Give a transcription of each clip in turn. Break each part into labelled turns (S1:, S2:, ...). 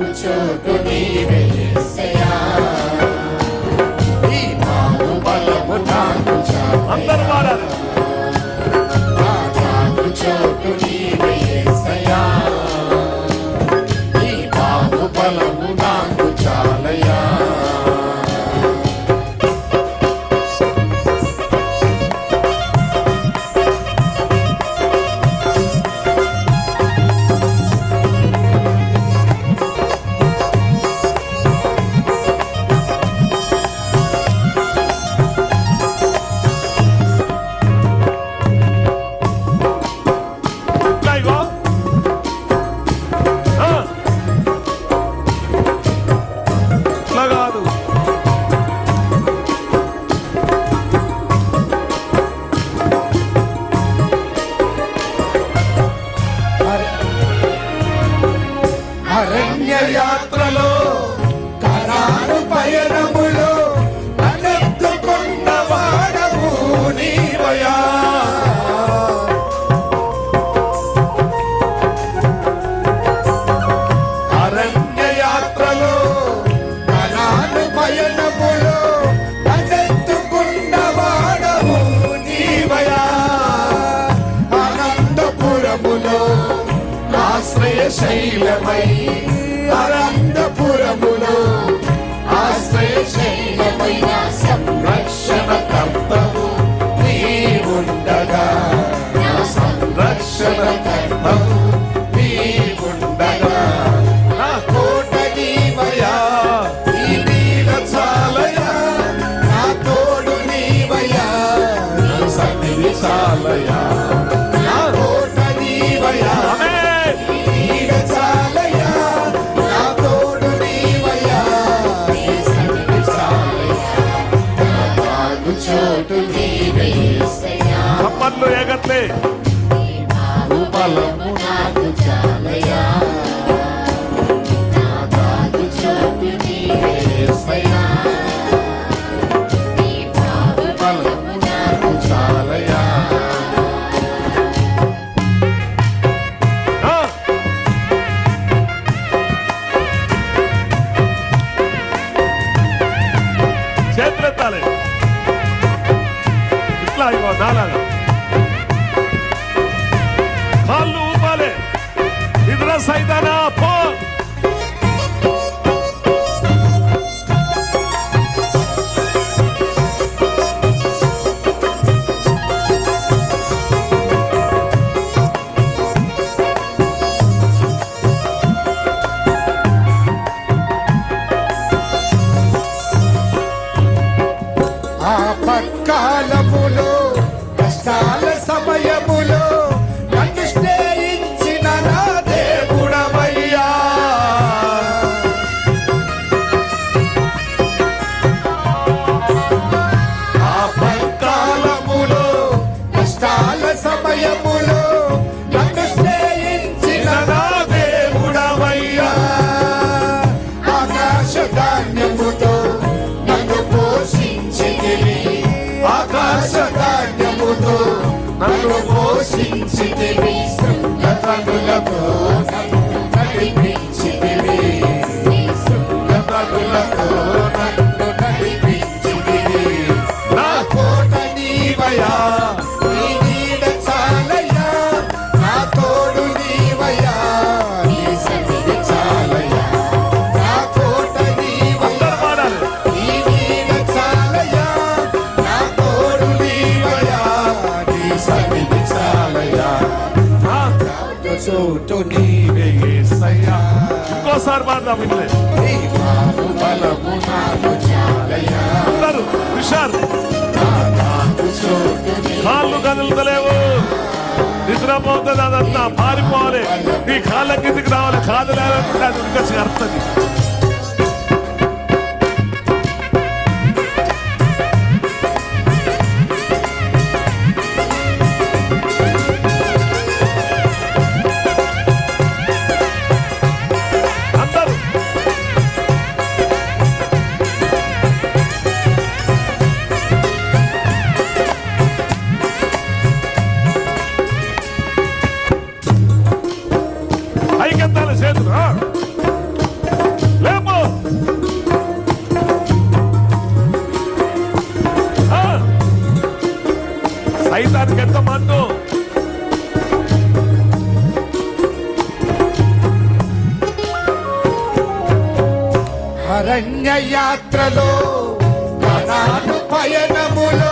S1: మాకు చోటు నీవే అందరూ యాత్రలో కరారు పయనములో అనెత్తుకున్న వాడవు నీవయా. అరణ్య యాత్రలో శైలమై Shabbat Sağ olun. കാലം ప్రశంసించితివి శృంగపగులతో నడిపించితివి
S2: శృంగపగులతో పాడదాం ఇట్లే అందరు హుషార్ కాళ్ళు కదులుతలేవు. నిద్రపోతుంది అదంతా. పారిపోవాలి. నీ కాళ్ళ కిందికి రావాలి. కాదు లేదంటే అది ఇంకా చేరుతుంది బతికెత్తమంటూ.
S1: అరణ్య యాత్రలో పయనములో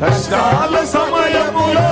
S1: కష్టాల సమయములో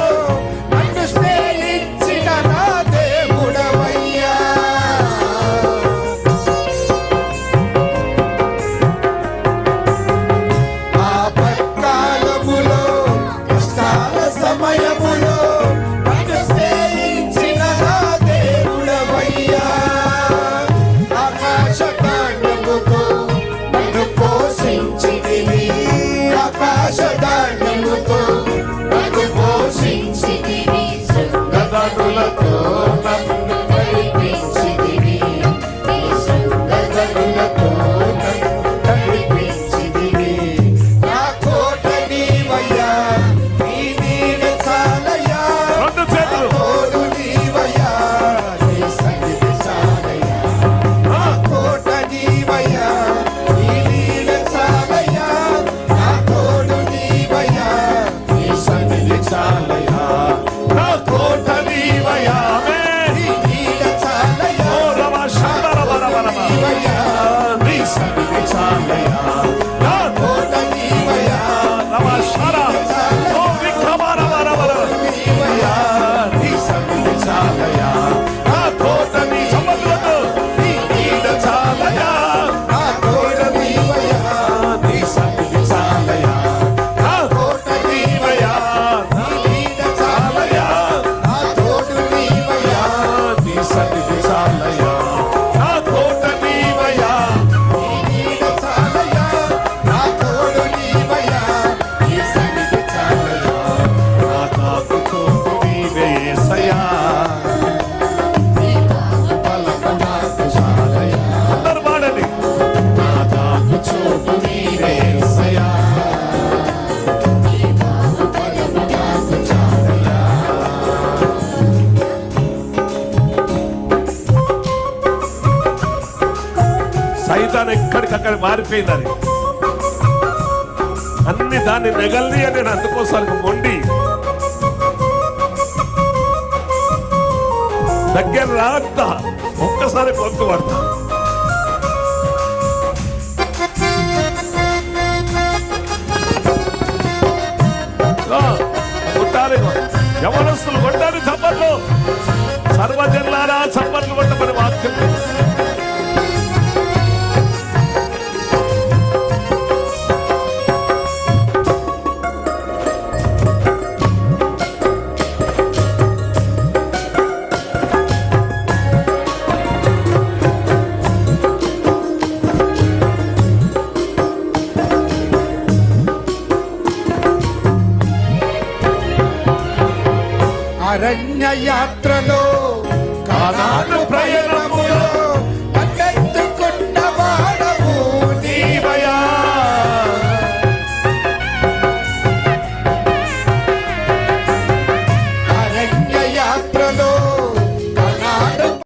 S2: అక్కడ మారిపోయింది అది. అన్ని దాన్ని నెగల్ది అని నేను అందుకోసానికి మొండి. దగ్గర రాంత ఒక్కసారి పొత్తు పడతా. కొట్టాలి యవనస్తులు కొట్టాలి చప్పట్లు. సర్వజన్లారా చప్పట్లు కొట్ట
S1: అరణ్య యాత్రలో
S2: కాలాను